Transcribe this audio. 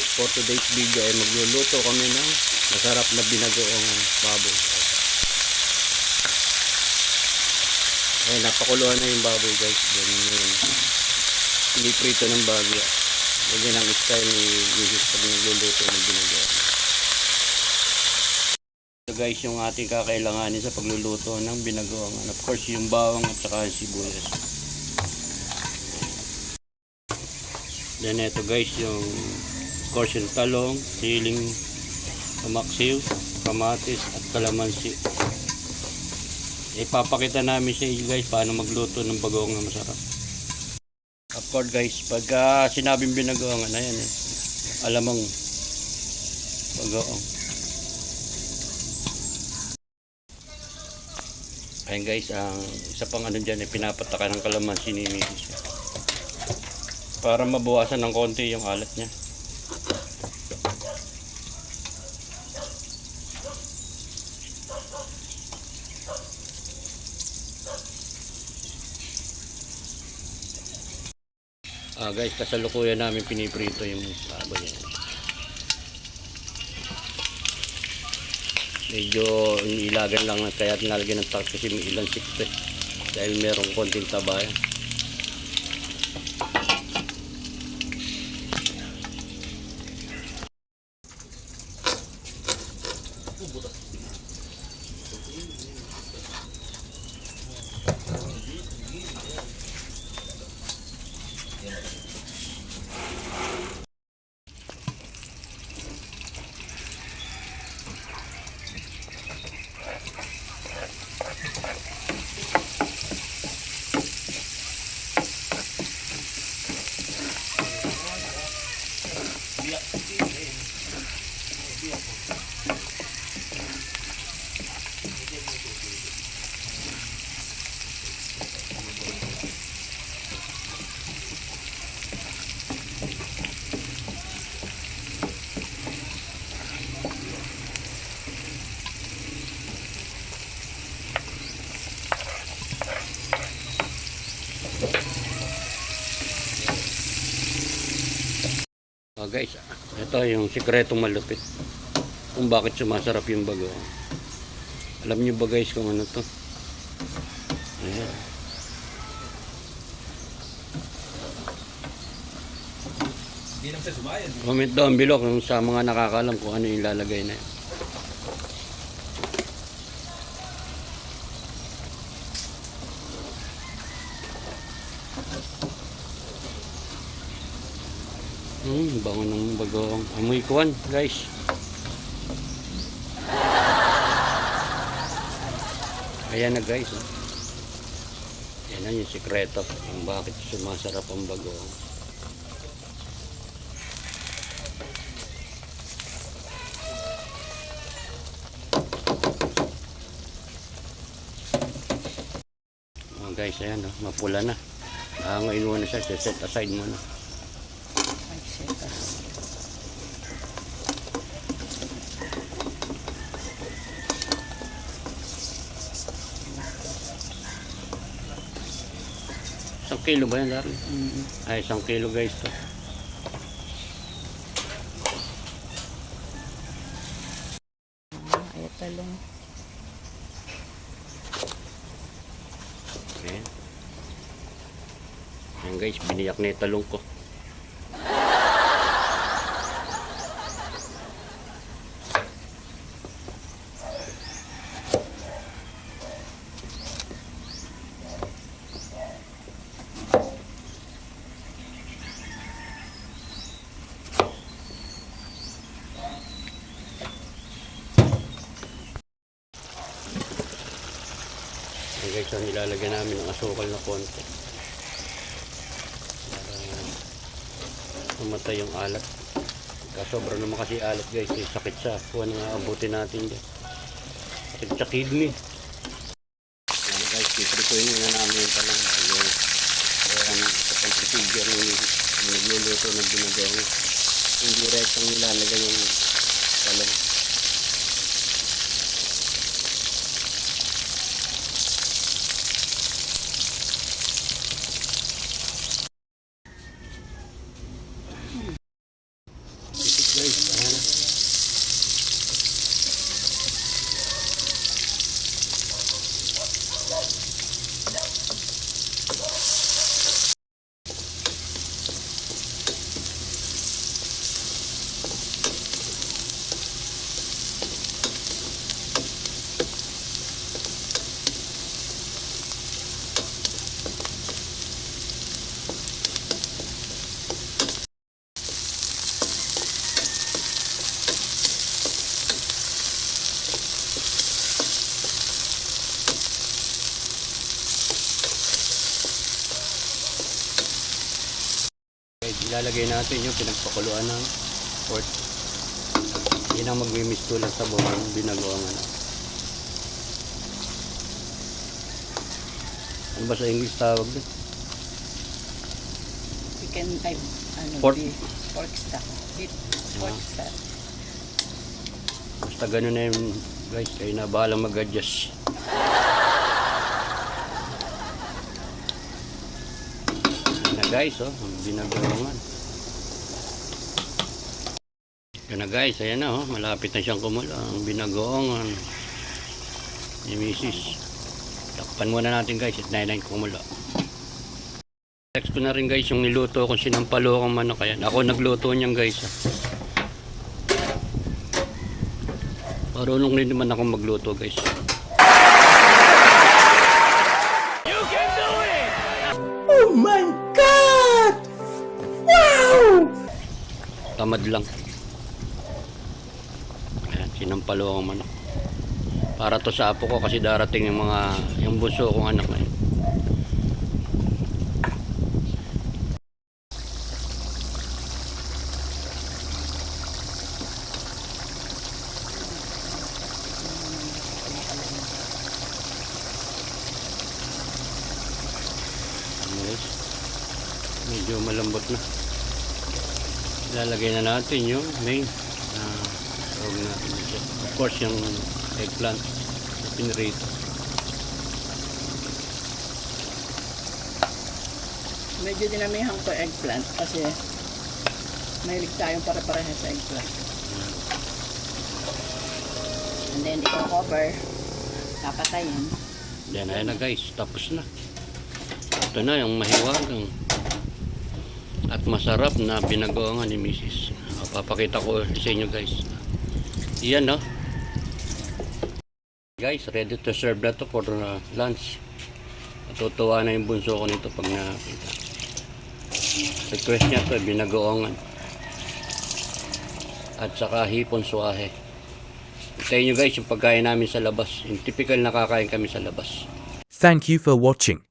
guys, for today's video ay magluluto kami ng masarap na binagoong baboy. Ay, napakuluan na yung baboy guys. Ganyan yun. Piniprito ng bagyo. Ganyan ang style ni Jesus pag nagluluto ng binagoong. Ito guys, yung ating kakailanganin sa pagluluto ng binagoong. Of course, yung bawang at saka sibuyas. Then ito guys, yung course talong, siling, kamaksiw, kamatis at kalamansi. Ipapakita namin sa inyo guys paano magluto ng bagoong na masarap. Of course guys, pagka sinabing binagoong na yan eh, alamang bagoong. Ayun guys, ang isa pang ano dyan, eh, pinapataka ng kalamansi ni Mrs. Para mabawasan ng konti yung alat niya. Ah guys, kasalukuyan namin piniprito yung baboy yan. Medyo inilagan lang kaya nalagyan ng tak kasi may ilang sikte. Dahil merong konting taba yan. Guys, ito yung sikretong malupit. Kung bakit sumasarap yung bago. Alam niyo ba guys kung ano to? Ayan. Comment down below kung sa mga nakakalam kung ano yung lalagay na yan. Hmm, bango ng bagong amoy kuwan, guys. Ayan na guys. Oh. Yan na yung sikreto kung bakit sumasarap ang bagong. Oh, guys, ayan, oh, mapula na. Ah, ngayon muna siya, set aside muna. Isang kilo ba yan, Darren? Ay, isang kilo guys to. Ay, talong. Ayan. Ayan guys, biniyak na yung talong ko. Ang nilalagyan namin ng asukal na konti. Para mamatay yung alat. Kasobra naman kasi alat guys, eh, sakit siya. Kung ano nga abutin natin dyan. Sakit sa kidney. Ayan guys, piprituin muna namin yung talang. Yung, ayan, sa pang-procedure yung nagluluto ng binagawa. Hindi direktang nilalagay yung talong. Ilalagay natin yung pinagpakuluan ng pork. Yan ang magmimistulan sa buong binagoong ano. Ano ba sa English tawag doon? Chicken, ay, ano, Pork. beef, pork stock. Beef, pork Ah. stock. Basta ganun na yun guys, kayo na bahala mag-adjust. Yan na guys, oh, binagoongan. Yan na guys, ayan na oh, malapit na siyang kumulo. Ang binagoongan ni Mrs. Takpan muna natin guys, at 99 kumulo. Text ko na rin guys yung niluto kung sinampalo akong manok. Ayan, ako nagluto niyan guys. ah. Marunong din naman ako magluto guys. Tamad lang. Ayan, sinampalo ako manok. Para to sa apo ko kasi darating yung mga yung bunso kong anak na guys. Medyo malambot na. Ilalagay na natin yung main na tawag natin dito. Of course, yung eggplant na pinrito. Medyo dinamihan ko eggplant kasi mahilig tayong pare-parehas sa eggplant. And then, i-cover. Papatayin. Yan, ayan na guys. Tapos na. Ito na yung mahiwagang at masarap na binagoongan ni Mrs. Ah, Papakita ko sa inyo guys. Yan no. Guys, ready to serve na to for uh, lunch. Natutuwa na yung bunso ko nito pag nakita. Request niya to, binagoongan. At saka hipon suwahe. Hintayin nyo guys yung pagkain namin sa labas. Yung typical na kakain kami sa labas. Thank you for watching.